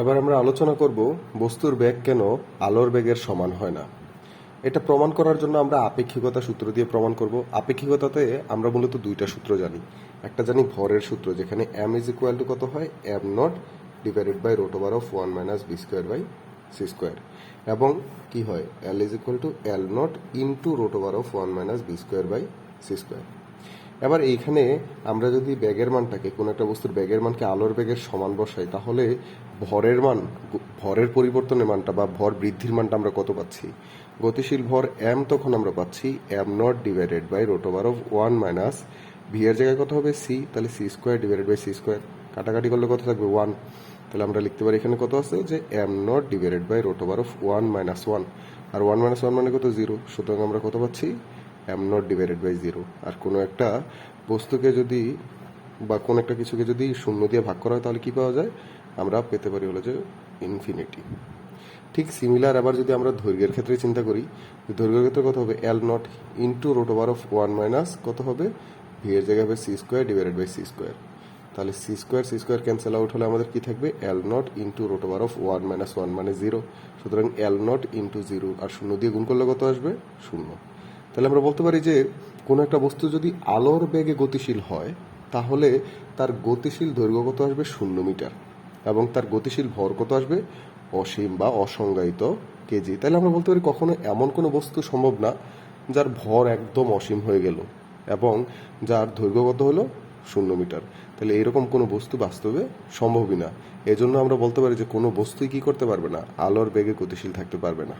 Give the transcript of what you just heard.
এবার আমরা আলোচনা করব বস্তুর বেগ কেন আলোর বেগের সমান হয় না। এটা প্রমাণ করার জন্য আমরা আপেক্ষিকতা সূত্র দিয়ে প্রমাণ করব। আপেক্ষিকতাতে আমরা মূলত দুইটা সূত্র জানি। একটা জানি ভরের সূত্র, যেখানে এম ইজ ইকুয়াল টু কত হয়? M nought divided by root over of one minus B square by C square এবং কি হয়? L is equal to L nought into root over of one minus B square by C square এবার এইখানে আমরা যদি ব্যাগের মানটাকে, কোনো একটা বস্তুর ব্যাগের মানকে আলোর ব্যাগের সমান বসাই, তাহলে ভরের মান, ভরের পরিবর্তনের মানটা বা ভর বৃদ্ধির মানটা আমরা কত পাচ্ছি? গতিশীল ভর এম তখন আমরা পাচ্ছি M nought divided by root over of one minus V এর জায়গায় কত হবে? সি তাহলে C square divided by C square কাটাকাটি করলে কত থাকবে? ওয়ান তাহলে আমরা লিখতে পারি এখানে কত আছে? যে M nought divided by root over of one minus one R one minus one মানে কত? জিরো সুতরাং আমরা কত পাচ্ছি? M nought divided by zero আর কোনো একটা বস্তুকে যদি বা কোনো একটা কিছুকে যদি শূন্য দিয়ে ভাগ করা হয়, তাহলে কি পাওয়া যায়? আমরা পেতে পারি হলো যে ইনফিনিটি ঠিক সিমিলার আবার যদি আমরা দৈর্ঘ্যের ক্ষেত্রে চিন্তা করি, দৈর্ঘ্যের ক্ষেত্রে কত হবে? L nought into root over of one minus কত হবে? ভি এর জায়গায় হবে C square divided by C square তাহলে C square C square cancel out হলে আমাদের কি থাকবে? L nought into root over of one minus one মানে জিরো সুতরাং এল নট ইন্টু জিরো আর শূন্য দিয়ে গুণ করলে কত আসবে? শূন্য। তাহলে আমরা বলতে পারি যে কোনো একটা বস্তু যদি আলোর বেগে গতিশীল হয়, তাহলে তার গতিশীল দৈর্ঘ্য কত আসবে? শূন্য মিটার। এবং তার গতিশীল ভর কত আসবে? অসীম বা অসংজ্ঞায়িত কেজি তাহলে আমরা বলতে পারি কখনো এমন কোনো বস্তু সম্ভব না যার ভর একদম অসীম হয়ে গেল এবং যার দৈর্ঘ্য কত হলো? শূন্য মিটার। তাহলে এরকম কোনো বস্তু বাস্তবে সম্ভবই না। এজন্য আমরা বলতে পারি যে কোনো বস্তুই কি করতে পারবে না? আলোর বেগে গতিশীল থাকতে পারবে না।